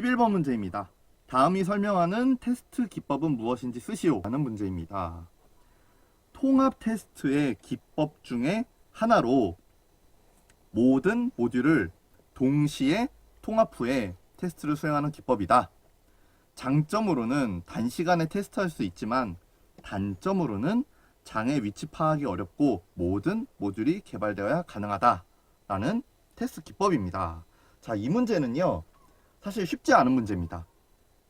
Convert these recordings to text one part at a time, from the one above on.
11번 문제입니다. 다음이 설명하는 테스트 기법은 무엇인지 쓰시오 라는 문제입니다. 통합 테스트의 기법 중에 하나로 모든 모듈을 동시에 통합 후에 테스트를 수행하는 기법이다. 장점으로는 단시간에 테스트할 수 있지만 단점으로는 장의 위치 파악이 어렵고 모든 모듈이 개발되어야 가능하다라는 테스트 기법입니다. 자, 이 문제는요. 사실 쉽지 않은 문제입니다.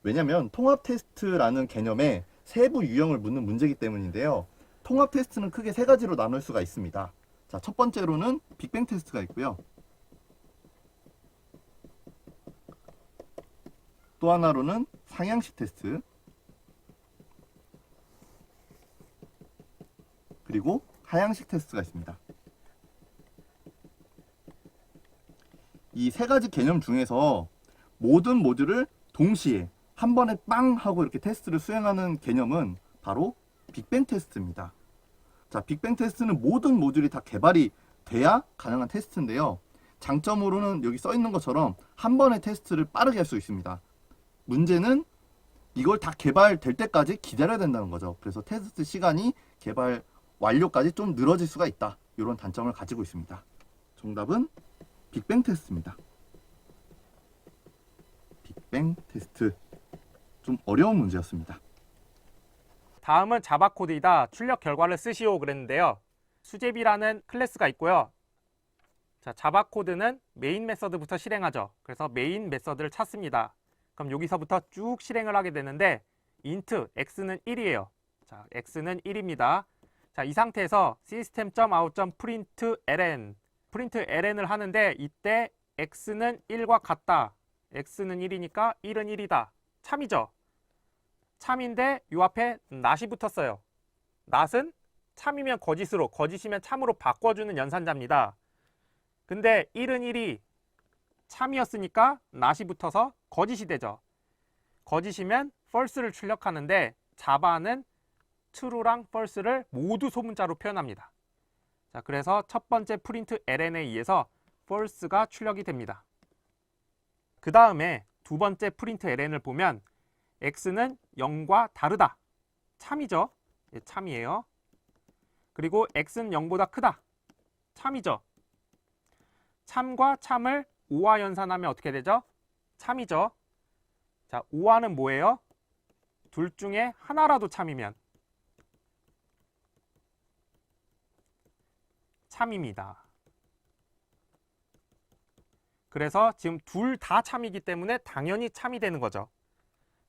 왜냐면 통합 테스트라는 개념의 세부 유형을 묻는 문제이기 때문인데요. 통합 테스트는 크게 세 가지로 나눌 수가 있습니다. 자, 첫 번째로는 빅뱅 테스트가 있고요. 또 하나로는 상향식 테스트. 그리고 하향식 테스트가 있습니다. 이 세 가지 개념 중에서 모든 모듈을 동시에 한 번에 빵 하고 이렇게 테스트를 수행하는 개념은 바로 빅뱅 테스트입니다. 자, 빅뱅 테스트는 모든 모듈이 다 개발이 돼야 가능한 테스트인데요. 장점으로는 여기 써 있는 것처럼 한 번에 테스트를 빠르게 할 수 있습니다. 문제는 이걸 다 개발될 때까지 기다려야 된다는 거죠. 그래서 테스트 시간이 개발 완료까지 좀 늘어질 수가 있다. 이런 단점을 가지고 있습니다. 정답은 빅뱅 테스트입니다. 빅뱅 테스트. 좀 어려운 문제였습니다. 다음은 자바 코드이다. 출력 결과를 쓰시오 그랬는데요. 수제비라는 클래스가 있고요. 자, 자바 코드는 메인 메서드부터 실행하죠. 그래서 메인 메서드를 찾습니다. 그럼 여기서부터 쭉 실행을 하게 되는데 int x는 1이에요. 자, x는 1입니다. 자, 이 상태에서 system.out.println println을 하는데 이때 x는 1과 같다. X는 1이니까 1은 1이다. 참이죠. 참인데 요 앞에 낫이 붙었어요. 낫은 참이면 거짓으로, 거짓이면 참으로 바꿔주는 연산자입니다. 근데 1은 1이 참이었으니까 낫이 붙어서 거짓이 되죠. 거짓이면 false를 출력하는데 자바는 true랑 false를 모두 소문자로 표현합니다. 자, 그래서 첫 번째 프린트 ln에 의해서 false가 출력이 됩니다. 그 다음에 두 번째 프린트 ln을 보면 x는 0과 다르다. 참이죠. 예, 참이에요. 그리고 x는 0보다 크다. 참이죠. 참과 참을 5와 연산하면 어떻게 되죠? 참이죠. 자, 5와는 뭐예요? 둘 중에 하나라도 참이면 참입니다. 그래서 지금 둘 다 참이기 때문에 당연히 참이 되는 거죠.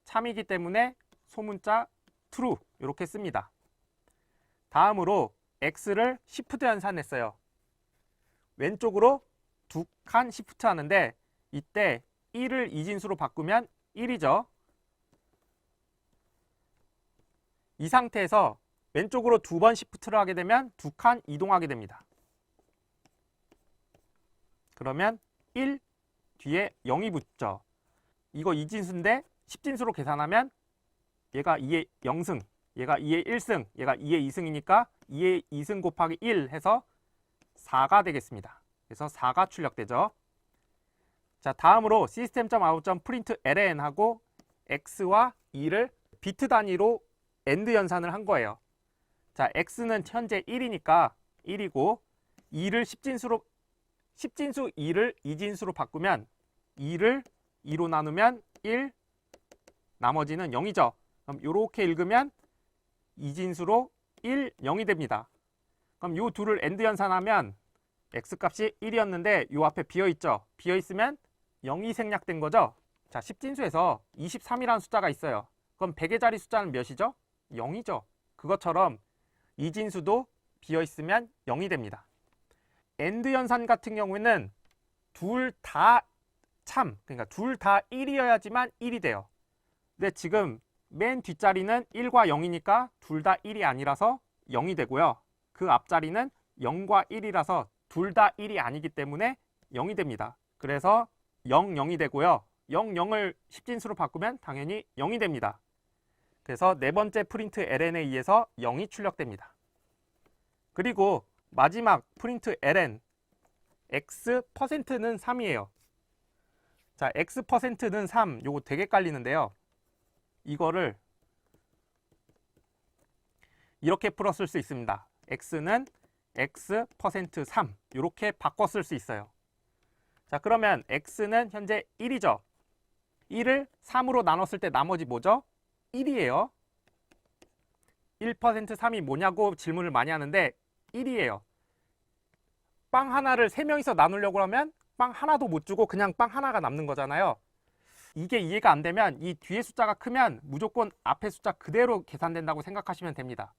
참이기 때문에 소문자 true 이렇게 씁니다. 다음으로 x를 시프트 연산했어요. 왼쪽으로 두칸 시프트 하는데 이때 1을 이진수로 바꾸면 1이죠. 이 상태에서 왼쪽으로 두 번 시프트를 하게 되면 두 칸 이동하게 됩니다. 그러면 1 뒤에 0이 붙죠. 이거 이진수인데 10진수로 계산하면 얘가 2의 0승, 얘가 2의 1승, 얘가 2의 2승이니까 2의 2승 곱하기 1 해서 4가 되겠습니다. 그래서 4가 출력되죠. 자, 다음으로 system.out.println 하고 x와 2를 비트 단위로 AND 연산을 한 거예요. 자, x는 현재 1이니까 1이고 2를 10진수로 10진수 2를 2진수로 바꾸면 2를 2로 나누면 1, 나머지는 0이죠. 그럼 이렇게 읽으면 이진수로 1, 0이 됩니다. 그럼 이 둘을 AND 연산하면 x값이 1이었는데 이 앞에 비어있죠. 비어있으면 0이 생략된 거죠. 자, 10진수에서 23이라는 숫자가 있어요. 그럼 100의 자리 숫자는 몇이죠? 0이죠. 그것처럼 이진수도 비어있으면 0이 됩니다. AND 연산 같은 경우에는 둘 다 참, 그러니까 둘 다 1이어야지만 1이 돼요. 근데 지금 맨 뒷자리는 1과 0이니까 둘 다 1이 아니라서 0이 되고요. 그 앞자리는 0과 1이라서 둘 다 1이 아니기 때문에 0이 됩니다. 그래서 0, 0이 되고요. 0, 0을 10진수로 바꾸면 당연히 0이 됩니다. 그래서 네 번째 프린트 ln에 의해서 0이 출력됩니다. 그리고 마지막 프린트 ln x%는 3이에요. 자, x 퍼센트는 3. 요거 되게 깔리는데요. 이거를 이렇게 풀어 쓸 수 있습니다. x는 x 퍼센트 3. 이렇게 바꿔 쓸 수 있어요. 자, 그러면 x는 현재 1이죠. 1을 3으로 나눴을 때 나머지 뭐죠? 1이에요. 1% 3이 뭐냐고 질문을 많이 하는데 1이에요. 빵 하나를 3명이서 나누려고 하면 빵 하나도 못 주고 그냥 빵 하나가 남는 거잖아요. 이게 이해가 안 되면 이 뒤에 숫자가 크면 무조건 앞에 숫자 그대로 계산된다고 생각하시면 됩니다.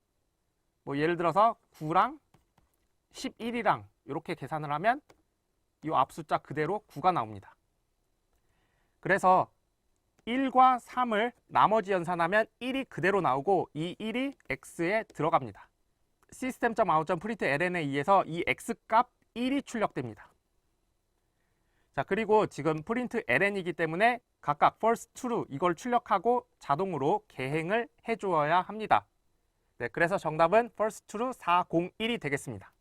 뭐 예를 들어서 9랑 11이랑 이렇게 계산을 하면 이 앞 숫자 그대로 9가 나옵니다. 그래서 1과 3을 나머지 연산하면 1이 그대로 나오고 이 1이 x에 들어갑니다. system.out.println에 의해서 이 x 값 1이 출력됩니다. 자 그리고 지금 print ln이기 때문에 각각 first true 이걸 출력하고 자동으로 개행을 해주어야 합니다. 네, 그래서 정답은 first true 401이 되겠습니다.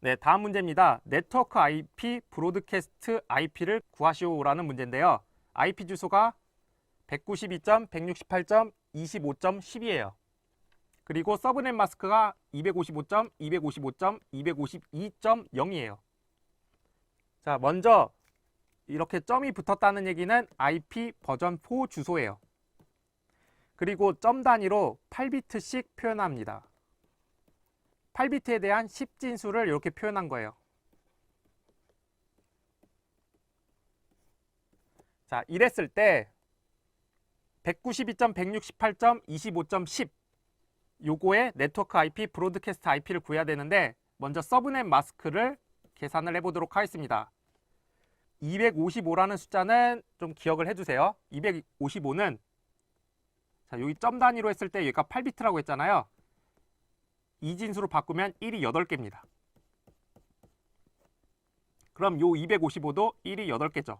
네, 다음 문제입니다. 네트워크 IP 브로드캐스트 IP를 구하시오라는 문제인데요. IP 주소가 192.168.25.10이에요. 그리고 서브넷 마스크가 255.255.252.0이에요. 자, 먼저 이렇게 점이 붙었다는 얘기는 IP 버전 4 주소예요. 그리고 점 단위로 8비트씩 표현합니다. 8비트에 대한 10진수를 이렇게 표현한 거예요. 자, 이랬을 때 192.168.25.10 요거의 네트워크 IP, 브로드캐스트 IP를 구해야 되는데 먼저 서브넷 마스크를 계산을 해보도록 하겠습니다. 255라는 숫자는 좀 기억을 해주세요. 255는 자 여기 점 단위로 했을 때 얘가 8비트라고 했잖아요. 이 진수로 바꾸면 1이 8개입니다. 그럼 요 255도 1이 8개죠.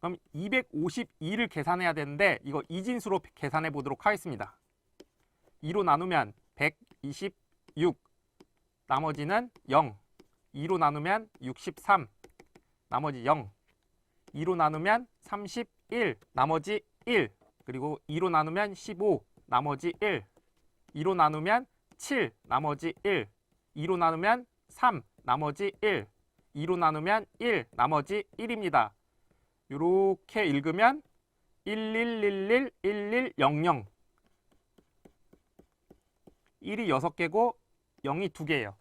그럼 252를 계산해야 되는데 이거 이진수로 계산해 보도록 하겠습니다. 2로 나누면 126 나머지는 0 2로 나누면 63 나머지 0 2로 나누면 31 나머지 1 그리고 2로 나누면 15 나머지 1 2로 나누면 7 나머지 1 2로 나누면 3 나머지 1 2로 나누면 1 나머지 1입니다. 이렇게 읽으면 1111 1100 1이 6개고 0이 2개예요.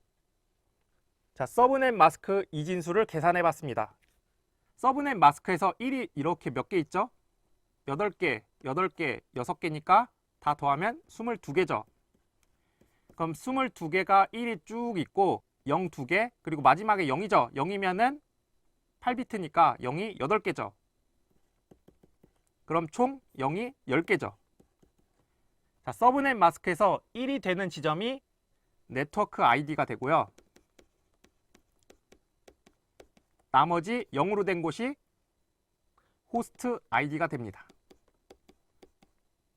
자, 서브넷 마스크 이진수를 계산해 봤습니다. 서브넷 마스크에서 1이 이렇게 몇 개 있죠? 8개, 8개, 6개니까 다 더하면 22개죠. 그럼 22개가 1이 쭉 있고 0 2개, 그리고 마지막에 0이죠. 0이면은 8비트니까 0이 8개죠. 그럼 총 0이 10개죠. 자, 서브넷 마스크에서 1이 되는 지점이 네트워크 아이디가 되고요. 나머지 0으로 된 곳이 호스트 아이디가 됩니다.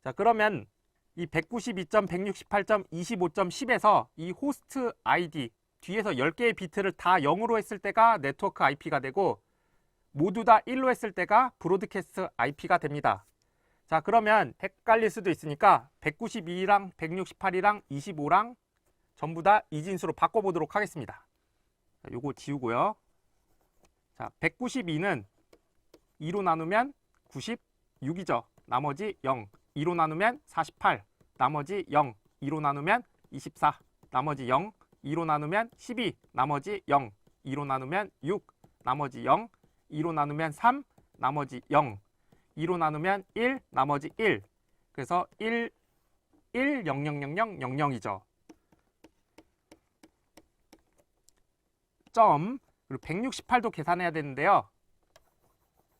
자, 그러면 이 192.168.25.10에서 이 호스트 아이디 뒤에서 10개의 비트를 다 0으로 했을 때가 네트워크 IP가 되고 모두 다 1로 했을 때가 브로드캐스트 IP가 됩니다. 자, 그러면 헷갈릴 수도 있으니까 192랑 168이랑 25랑 전부 다 이진수로 바꿔보도록 하겠습니다. 자, 요거 지우고요. 자, 192는 2로 나누면 96이죠. 나머지 0. 2로 나누면 48. 나머지 0. 2로 나누면 24. 나머지 0. 2로 나누면 12. 나머지 0. 2로 나누면 6. 나머지 0. 2로 나누면 3. 나머지 0. 2로 나누면 1. 나머지 1. 그래서 1, 1, 0, 0, 0, 0, 0, 0이죠. 점. 그리고 168도 계산해야 되는데요.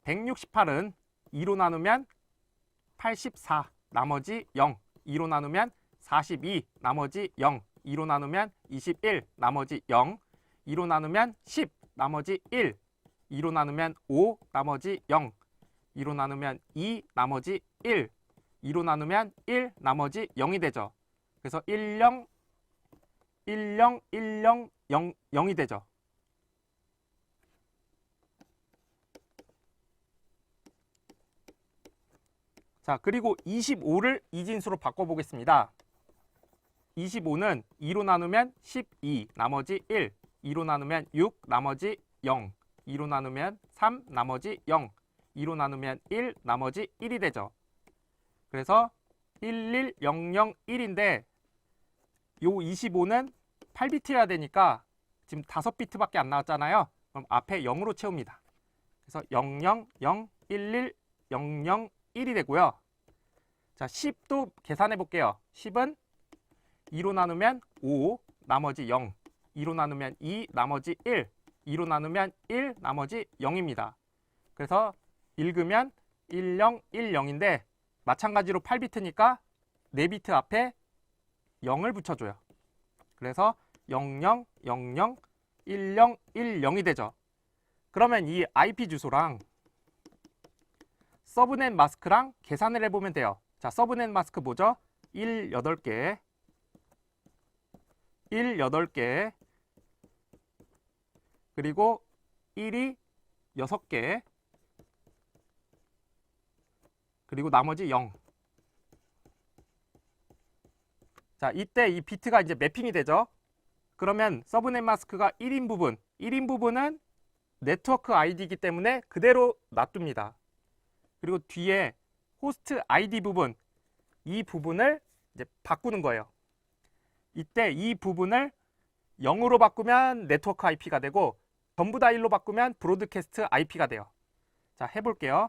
168은 2로 나누면 84, 나머지 0. 2로 나누면 42, 나머지 0. 2로 나누면 21, 나머지 0. 2로 나누면 10, 나머지 1. 2로 나누면 5, 나머지 0. 2로 나누면 2 나머지 1 2로 나누면 1 나머지 0이 되죠. 그래서 1, 0, 1, 0, 1, 0, 0, 0이 되죠. 자, 그리고 25를 이진수로 바꿔보겠습니다. 25는 2로 나누면 12, 나머지 1, 2로 나누면 6, 나머지 0, 2로 나누면 3, 나머지 0, 2로 나누면 1, 나머지 1이 되죠. 그래서 11001인데 요 25는 8비트여야 되니까 지금 5비트밖에 안 나왔잖아요. 그럼 앞에 0으로 채웁니다. 그래서 000110001이 되고요. 자, 10도 계산해 볼게요. 10은 2로 나누면 5, 나머지 0. 2로 나누면 2, 나머지 1. 2로 나누면 1, 나머지 0입니다. 그래서 읽으면 1010인데 마찬가지로 8비트니까 4비트 앞에 0을 붙여줘요. 그래서 00001010이 되죠. 그러면 이 IP 주소랑 서브넷 마스크랑 계산을 해보면 돼요. 자, 서브넷 마스크 뭐죠? 1, 8개 1, 8개 그리고 1이 6개 그리고 나머지 0 자, 이때 이 비트가 이제 매핑이 되죠. 그러면 서브넷 마스크가 1인 부분, 1인 부분은 네트워크 아이디이기 때문에 그대로 놔둡니다. 그리고 뒤에 호스트 아이디 부분, 이 부분을 이제 바꾸는 거예요. 이때 이 부분을 0으로 바꾸면 네트워크 IP가 되고 전부 다 1로 바꾸면 브로드캐스트 IP가 돼요. 자, 해볼게요.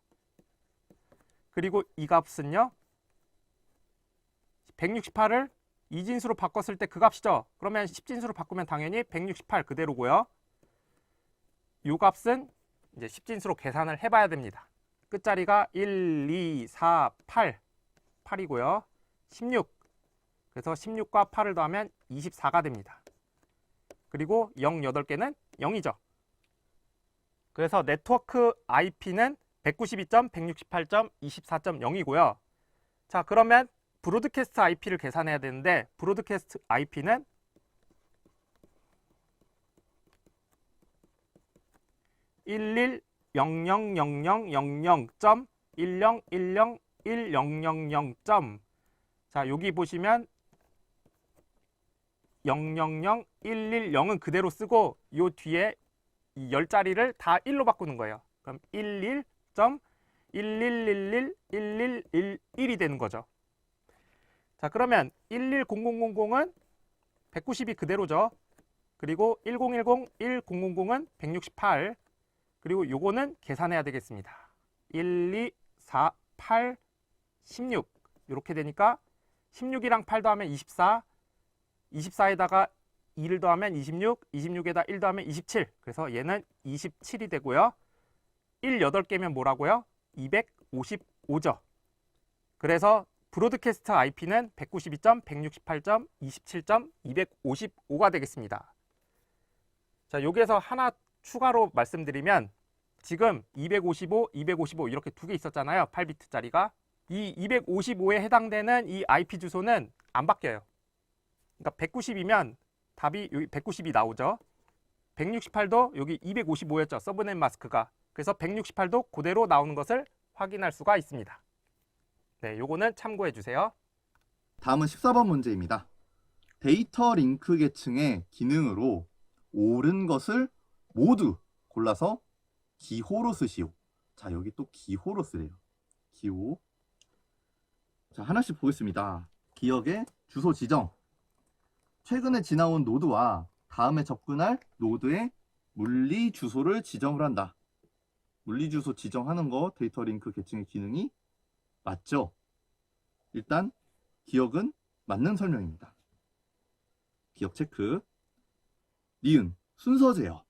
그럼 얘 10진수로 바꿔볼게요. 이값 뭐죠? 그대로죠? 192예요. 그리고 이 값은요? 168을 이진수로 바꿨을 때 그 값이죠. 그러면 10진수로 바꾸면 당연히 168 그대로고요. 요 값은 이제 10진수로 계산을 해봐야 됩니다. 끝자리가 1, 2, 4, 8, 8이고요. 16. 그래서 16과 8을 더하면 24가 됩니다. 그리고 0, 8개는 0이죠. 그래서 네트워크 IP는 192.168.24.0이고요. 자, 그러면 브로드캐스트 IP를 계산해야 되는데 브로드캐스트 IP는 11000000.10101000. 자, 여기 보시면 000110은 그대로 쓰고 요 뒤에 이 10자리를 다 1로 바꾸는 거예요. 그럼 11.11111111이 되는 거죠. 자, 그러면 110000은 192 그대로죠. 그리고 1010 1000은 168. 그리고 요거는 계산해야 되겠습니다. 1, 2, 4, 8, 16. 이렇게 되니까 16이랑 8 더하면 24. 24에다가 2를 더하면 26, 26에다 1 더하면 27. 그래서 얘는 27이 되고요. 1 8개면 뭐라고요? 255죠. 그래서 브로드캐스트 IP는 192.168.27.255가 되겠습니다. 자, 여기에서 하나 추가로 말씀드리면 지금 255, 255 이렇게 두 개 있었잖아요. 8비트짜리가. 이 255에 해당되는 이 IP 주소는 안 바뀌어요. 그러니까 190이면 답이 여기 190이 나오죠. 168도 여기 255였죠. 서브넷 마스크가. 그래서 168도 그대로 나오는 것을 확인할 수가 있습니다. 네, 요거는 참고해 주세요. 다음은 14번 문제입니다. 데이터 링크 계층의 기능으로 옳은 것을 모두 골라서 기호로 쓰시오. 자, 여기 또 기호로 쓰래요. 기호. 자, 하나씩 보겠습니다. 기억의 주소 지정. 최근에 지나온 노드와 다음에 접근할 노드의 물리 주소를 지정을 한다. 물리 주소 지정하는 거 데이터 링크 계층의 기능이 맞죠? 일단 기억은 맞는 설명입니다. 기억 체크. 니은 순서 제어.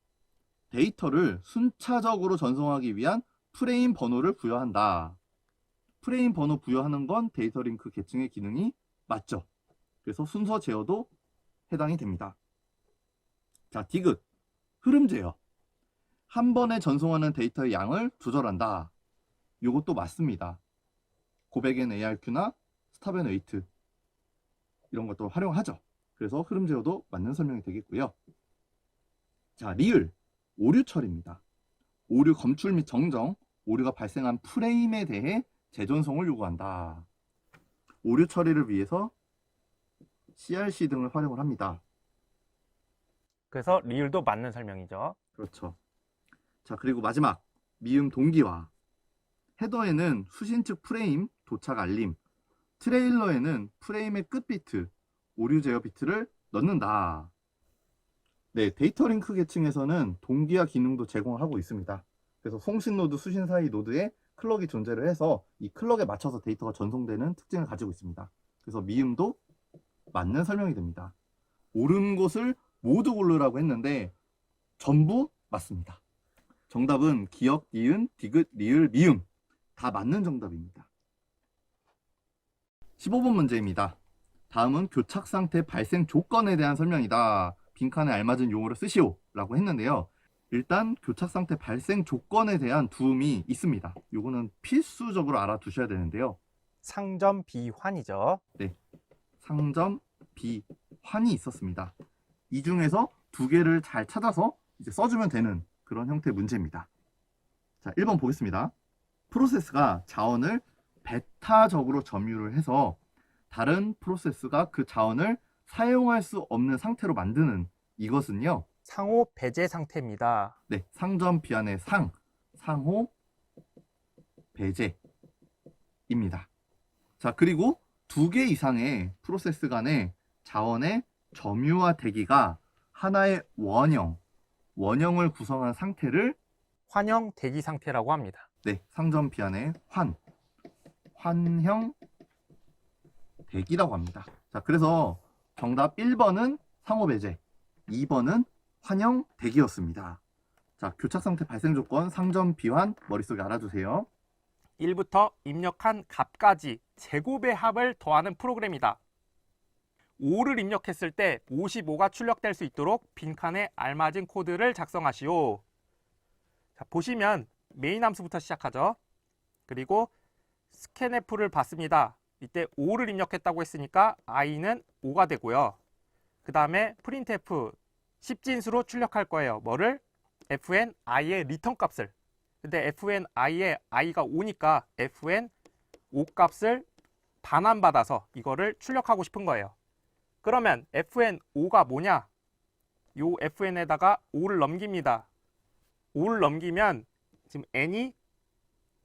데이터를 순차적으로 전송하기 위한 프레임 번호를 부여한다. 프레임 번호 부여하는 건 데이터 링크 계층의 기능이 맞죠. 그래서 순서 제어도 해당이 됩니다. 자, 디귿. 흐름 제어. 한 번에 전송하는 데이터의 양을 조절한다. 이것도 맞습니다. 고백엔 ARQ나 스탑앤 웨이트 이런 것도 활용하죠. 그래서 흐름 제어도 맞는 설명이 되겠고요. 자, 리을. 오류 처리입니다. 오류 검출 및 정정, 오류가 발생한 프레임에 대해 재전송을 요구한다. 오류 처리를 위해서 CRC 등을 활용을 합니다. 그래서 리을도 맞는 설명이죠. 그렇죠. 자, 그리고 마지막 미음 동기화. 헤더에는 수신 측 프레임 도착 알림, 트레일러에는 프레임의 끝 비트, 오류 제어 비트를 넣는다. 네, 데이터 링크 계층에서는 동기화 기능도 제공하고 있습니다. 그래서 송신 노드, 수신 사이 노드에 클럭이 존재를 해서 이 클럭에 맞춰서 데이터가 전송되는 특징을 가지고 있습니다. 그래서 미음도 맞는 설명이 됩니다. 옳은 곳을 모두 고르라고 했는데 전부 맞습니다. 정답은 기역, 니은, 디귿, 리을, 미음 다 맞는 정답입니다. 15번 문제입니다. 다음은 교착 상태 발생 조건에 대한 설명이다. 빈칸에 알맞은 용어를 쓰시오 라고 했는데요. 일단 교착 상태 발생 조건에 대한 두음이 있습니다. 요거는 필수적으로 알아두셔야 되는데요. 상점 비환이죠. 상점, 비, 환이 있었습니다. 이 중에서 두 개를 잘 찾아서 이제 써주면 되는 그런 형태의 문제입니다. 자, 1번 보겠습니다. 프로세스가 자원을 배타적으로 점유를 해서 다른 프로세스가 그 자원을 사용할 수 없는 상태로 만드는 이것은요. 상호 배제 상태입니다. 네, 상점 비안의 상, 상호, 배제입니다. 자, 그리고 두 개 이상의 프로세스 간의 자원의 점유와 대기가 하나의 원형, 원형을 구성한 상태를 환영 대기 상태라고 합니다. 네, 상점 비안의 환, 환형 대기라고 합니다. 자, 그래서 정답 1번은 상호 배제, 2번은 환영 대기였습니다. 자, 교착 상태 발생 조건 상점 비환 머릿속에 알아두세요. 1부터 입력한 값까지 제곱의 합을 더하는 프로그램이다. 5를 입력했을 때 55가 출력될 수 있도록 빈칸에 알맞은 코드를 작성하시오. 자, 보시면 메인 함수부터 시작하죠. 그리고 스캔F를 받습니다. 이때 5를 입력했다고 했으니까 i는 5가 되고요. 그 다음에 printf 10진수로 출력할 거예요. 뭐를? fn i의 리턴 값을. 근데 fn i의 i가 5니까 fn 5 값을 반환받아서 이거를 출력하고 싶은 거예요. 그러면 fn 5가 뭐냐? 요 fn에다가 5를 넘깁니다. 5를 넘기면 지금 n이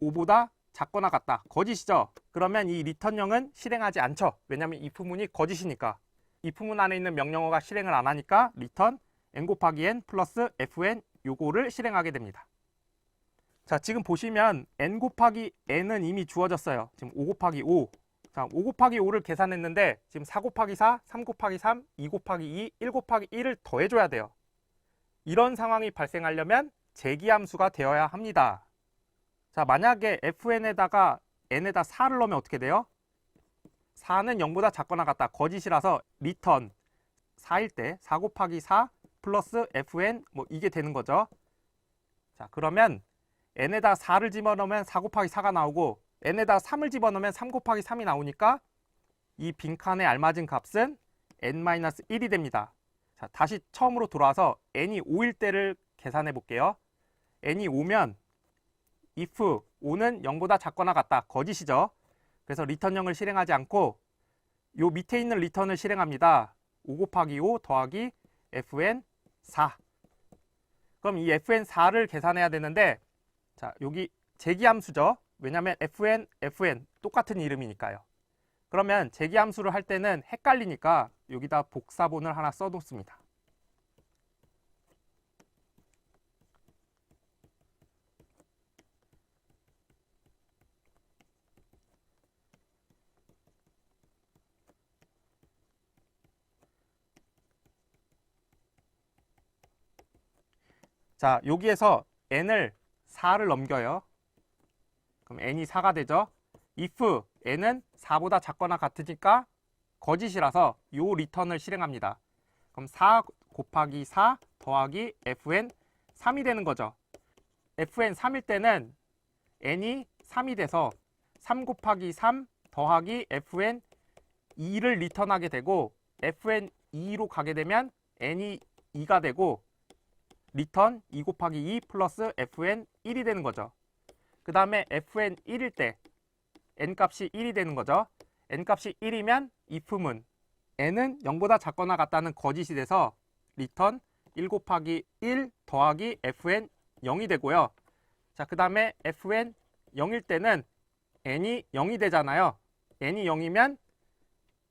5보다 작거나 같다. 거짓이죠? 그러면 이 리턴형은 실행하지 않죠. 왜냐하면 이 부문이 거짓이니까. 이 부문 안에 있는 명령어가 실행을 안 하니까 리턴 n 곱하기 n 플러스 fn 요거를 실행하게 됩니다. 자, 지금 보시면 n 곱하기 n은 이미 주어졌어요. 지금 5 곱하기 5. 자, 5 곱하기 5를 계산했는데 지금 4 곱하기 4, 3 곱하기 3, 2 곱하기 2, 1 곱하기 1을 더해줘야 돼요. 이런 상황이 발생하려면 재기함수가 되어야 합니다. 자, 만약에 fn에다가 n에다 4를 넣으면 어떻게 돼요? 4는 0보다 작거나 같다. 거짓이라서 리턴 4일 때 4 곱하기 4 플러스 fn 뭐 이게 되는 거죠. 자, 그러면 n에다 4를 집어넣으면 4 곱하기 4가 나오고 n에다 3을 집어넣으면 3 곱하기 3이 나오니까 이 빈칸에 알맞은 값은 n-1이 됩니다. 자, 다시 처음으로 돌아와서 n이 5일 때를 계산해 볼게요. n이 5면 if 5는 0보다 작거나 같다. 거짓이죠. 그래서 리턴형을 실행하지 않고 요 밑에 있는 리턴을 실행합니다. 5 곱하기 5 더하기 fn 4. 그럼 이 fn 4를 계산해야 되는데 자, 여기 재기함수죠. 왜냐하면 fn, fn 똑같은 이름이니까요. 그러면 재기함수를 할 때는 헷갈리니까 여기다 복사본을 하나 써놓습니다. 자, 여기에서 n을 4를 넘겨요. 그럼 n이 4가 되죠. if n은 4보다 작거나 같으니까 거짓이라서 요 리턴을 실행합니다. 그럼 4 곱하기 4 더하기 fn 3이 되는 거죠. fn 3일 때는 n이 3이 돼서 3 곱하기 3 더하기 fn 2를 리턴하게 되고 fn 2로 가게 되면 n이 2가 되고 리턴 2 곱하기 2 플러스 fn 1이 되는 거죠. 그 다음에 fn 1일 때 n 값이 1이 되는 거죠. n 값이 1이면 if문 n은 0보다 작거나 같다는 거짓이 돼서 리턴 1 곱하기 1 더하기 fn 0이 되고요. 자, 그 다음에 fn 0일 때는 n이 0이 되잖아요. n이 0이면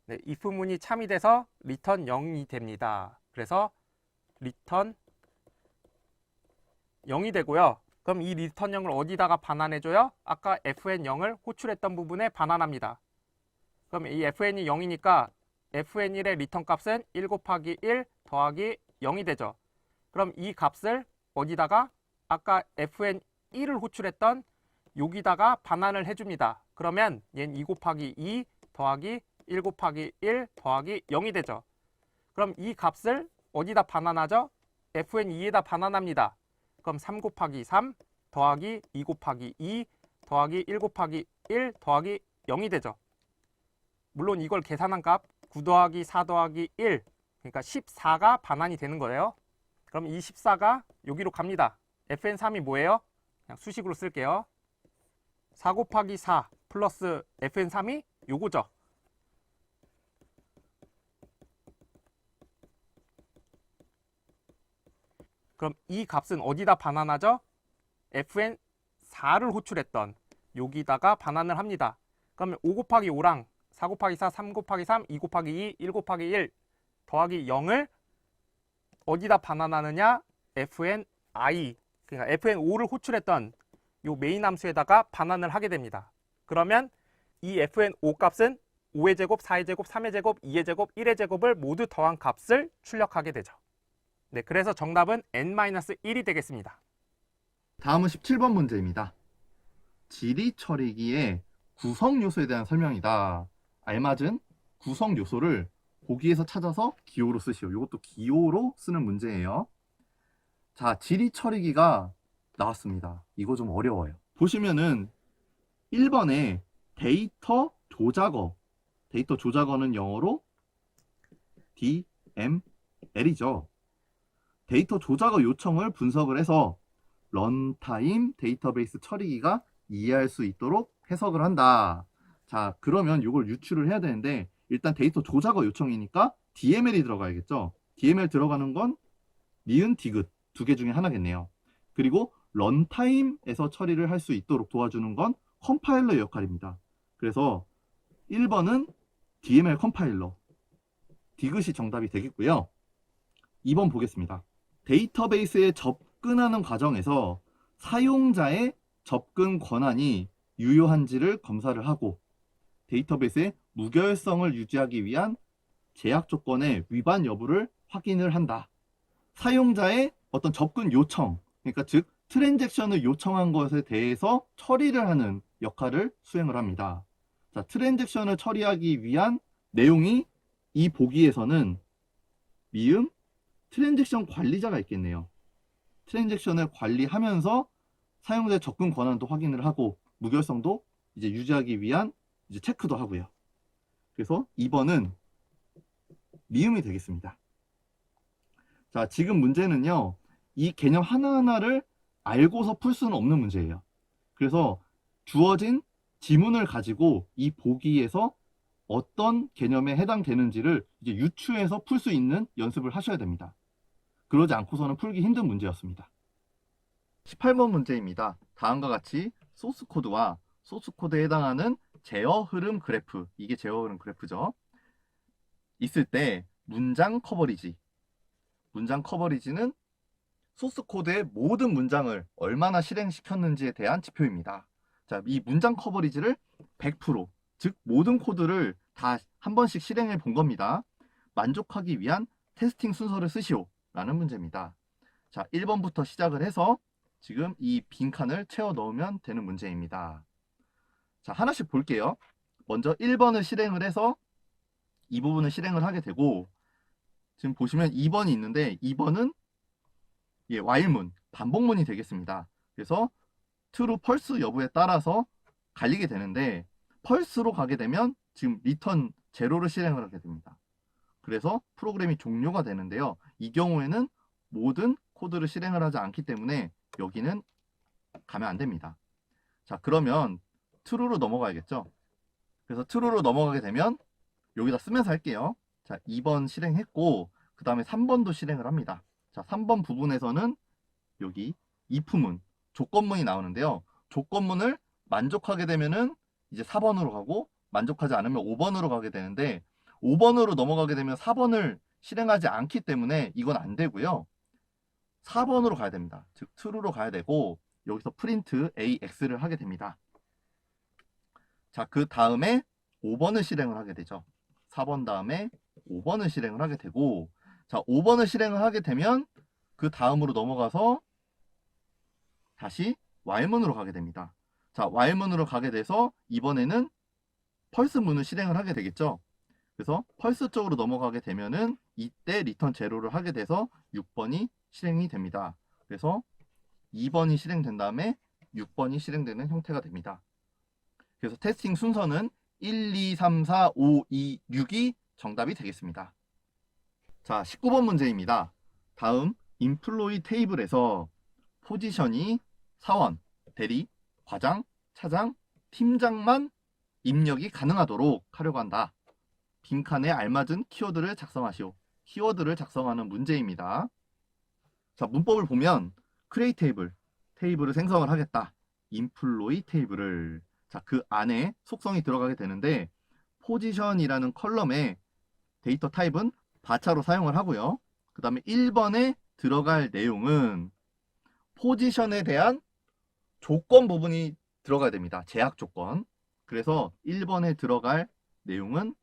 네, if문이 참이 돼서 리턴 0이 됩니다. 그래서 리턴 0이 되고요. 그럼 이 리턴 0을 어디다가 반환해줘요? 아까 fn 0을 호출했던 부분에 반환합니다. 그럼 이 fn이 0이니까 fn1의 리턴 값은 1 곱하기 1 더하기 0이 되죠. 그럼 이 값을 어디다가 아까 fn1을 호출했던 여기다가 반환을 해줍니다. 그러면 얘는 2 곱하기 2 더하기 1 곱하기 1 더하기 0이 되죠. 그럼 이 값을 어디다 반환하죠? fn2에다 반환합니다. 그럼 3 곱하기 3 더하기 2 곱하기 2 더하기 1 곱하기 1 더하기 0이 되죠. 물론 이걸 계산한 값 9 더하기 4 더하기 1 그러니까 14가 반환이 되는 거예요. 그럼 이 14가 여기로 갑니다. fn3이 뭐예요? 그냥 수식으로 쓸게요. 4 곱하기 4 플러스 fn3이 요거죠. 그럼 이 값은 어디다 반환하죠? fn 4를 호출했던 여기다가 반환을 합니다. 그러면 5 곱하기 5랑 4 곱하기 4, 3 곱하기 3, 2 곱하기 2, 1 곱하기 1 더하기 0을 어디다 반환하느냐? fn i 그러니까 fn 5를 호출했던 요 메인 함수에다가 반환을 하게 됩니다. 그러면 이 fn 5 값은 5의 제곱, 4의 제곱, 3의 제곱, 2의 제곱, 1의 제곱을 모두 더한 값을 출력하게 되죠. 네, 그래서 정답은 n-1이 되겠습니다. 다음은 17번 문제입니다. 지리 처리기의 구성 요소에 대한 설명이다. 알맞은 구성 요소를 보기에서 찾아서 기호로 쓰시오. 이것도 기호로 쓰는 문제예요. 자, 지리 처리기가 나왔습니다. 이거 좀 어려워요. 보시면은 1번에 데이터 조작어. 데이터 조작어는 영어로 DML이죠. 데이터 조작어 요청을 분석을 해서 런타임 데이터베이스 처리기가 이해할 수 있도록 해석을 한다. 자, 그러면 이걸 유출을 해야 되는데 일단 데이터 조작어 요청이니까 DML이 들어가야겠죠. DML 들어가는 건 니은 디귿 두 개 중에 하나겠네요. 그리고 런타임에서 처리를 할 수 있도록 도와주는 건 컴파일러 역할입니다. 그래서 1번은 DML 컴파일러 디귿이 정답이 되겠고요. 2번 보겠습니다. 데이터베이스에 접근하는 과정에서 사용자의 접근 권한이 유효한지를 검사를 하고 데이터베이스의 무결성을 유지하기 위한 제약 조건의 위반 여부를 확인을 한다. 사용자의 어떤 접근 요청, 그러니까 즉 트랜잭션을 요청한 것에 대해서 처리를 하는 역할을 수행을 합니다. 자, 트랜잭션을 처리하기 위한 내용이 이 보기에서는 미음 트랜잭션 관리자가 있겠네요. 트랜잭션을 관리하면서 사용자의 접근 권한도 확인을 하고 무결성도 이제 유지하기 위한 이제 체크도 하고요. 그래서 2번은 미음이 되겠습니다. 자, 지금 문제는요. 이 개념 하나하나를 알고서 풀 수는 없는 문제예요. 그래서 주어진 지문을 가지고 이 보기에서 어떤 개념에 해당되는지를 이제 유추해서 풀 수 있는 연습을 하셔야 됩니다. 그러지 않고서는 풀기 힘든 문제였습니다. 18번 문제입니다. 다음과 같이 소스 코드와 소스 코드에 해당하는 제어 흐름 그래프, 이게 제어 흐름 그래프죠. 있을 때 문장 커버리지. 문장 커버리지는 소스 코드의 모든 문장을 얼마나 실행시켰는지에 대한 지표입니다. 자, 이 문장 커버리지를 100%, 즉 모든 코드를 다 한 번씩 실행해 본 겁니다. 만족하기 위한 테스팅 순서를 쓰시오 라는 문제입니다. 자, 1번부터 시작을 해서 지금 이 빈칸을 채워 넣으면 되는 문제입니다. 자, 하나씩 볼게요. 먼저 1번을 실행을 해서 이 부분을 실행을 하게 되고 지금 보시면 2번이 있는데 2번은 예, while문, 반복문이 되겠습니다. 그래서 true, false 여부에 따라서 갈리게 되는데 false로 가게 되면 지금 return 제로를 실행을 하게 됩니다. 그래서 프로그램이 종료가 되는데요. 이 경우에는 모든 코드를 실행을 하지 않기 때문에 여기는 가면 안 됩니다. 자, 그러면 true로 넘어가야겠죠. 그래서 true로 넘어가게 되면 여기다 쓰면서 할게요. 자, 2번 실행했고 그 다음에 3번도 실행을 합니다. 자, 3번 부분에서는 여기 if문, 조건문이 나오는데요. 조건문을 만족하게 되면은 이제 4번으로 가고 만족하지 않으면 5번으로 가게 되는데 5번으로 넘어가게 되면 4번을 실행하지 않기 때문에 이건 안 되고요. 4번으로 가야 됩니다. 즉 true로 가야 되고 여기서 print ax를 하게 됩니다. 자, 그 다음에 5번을 실행을 하게 되죠. 4번 다음에 5번을 실행을 하게 되고 자, 5번을 실행을 하게 되면 그 다음으로 넘어가서 다시 while문으로 가게 됩니다. 자, while문으로 가게 돼서 이번에는 펄스문을 실행을 하게 되겠죠. 그래서 펄스 쪽으로 넘어가게 되면은 이때 리턴 제로를 하게 돼서 6번이 실행이 됩니다. 그래서 2번이 실행된 다음에 6번이 실행되는 형태가 됩니다. 그래서 테스팅 순서는 1, 2, 3, 4, 5, 2, 6이 정답이 되겠습니다. 자, 19번 문제입니다. 다음 인플로이 테이블에서 포지션이 사원, 대리, 과장, 차장, 팀장만 입력이 가능하도록 하려고 한다. 빈칸에 알맞은 키워드를 작성하시오. 키워드를 작성하는 문제입니다. 자, 문법을 보면 create 테이블, 테이블을 생성을 하겠다. 인플로이 테이블을 자, 그 안에 속성이 들어가게 되는데 포지션이라는 컬럼에 데이터 타입은 바차로 사용을 하고요. 그 다음에 1번에 들어갈 내용은 포지션에 대한 조건 부분이 들어가야 됩니다. 제약 조건. 그래서 1번에 들어갈 내용은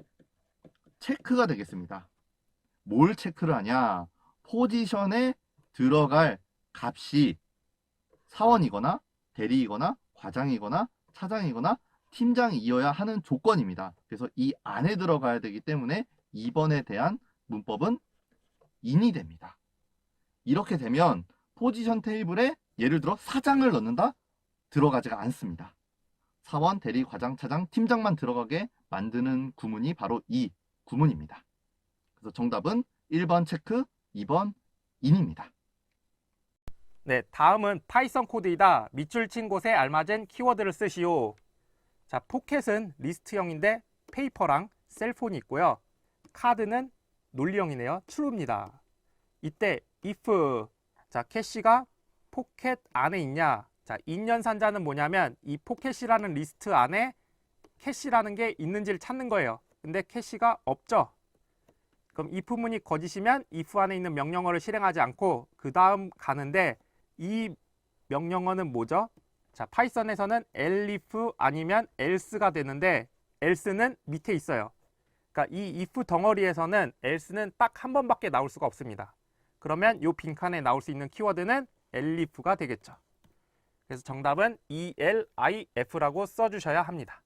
체크가 되겠습니다. 뭘 체크를 하냐? 포지션에 들어갈 값이 사원이거나 대리이거나 과장이거나 차장이거나 팀장이어야 하는 조건입니다. 그래서 이 안에 들어가야 되기 때문에 2번에 대한 문법은 인이 됩니다. 이렇게 되면 포지션 테이블에 예를 들어 사장을 넣는다? 들어가지가 않습니다. 사원, 대리, 과장, 차장, 팀장만 들어가게 만드는 구문이 바로 이 구문입니다. 그래서 정답은 1번 체크, 2번 인입니다. 네, 다음은 파이썬 코드이다. 밑줄 친 곳에 알맞은 키워드를 쓰시오. 자, 포켓은 리스트형인데 페이퍼랑 셀폰이 있고요. 카드는 논리형이네요. true입니다. 이때 if 자, 캐시가 포켓 안에 있냐? 자, 인연산자는 뭐냐면 이 포켓이라는 리스트 안에 캐시라는 게 있는지를 찾는 거예요. 근데 캐시가 없죠. 그럼 if문이 거짓이면 if 안에 있는 명령어를 실행하지 않고 그 다음 가는데 이 명령어는 뭐죠? 자, 파이썬에서는 elif 아니면 else가 되는데 else는 밑에 있어요. 그러니까 이 if 덩어리에서는 else는 딱 한 번밖에 나올 수가 없습니다. 그러면 이 빈칸에 나올 수 있는 키워드는 elif가 되겠죠. 그래서 정답은 elif라고 써주셔야 합니다.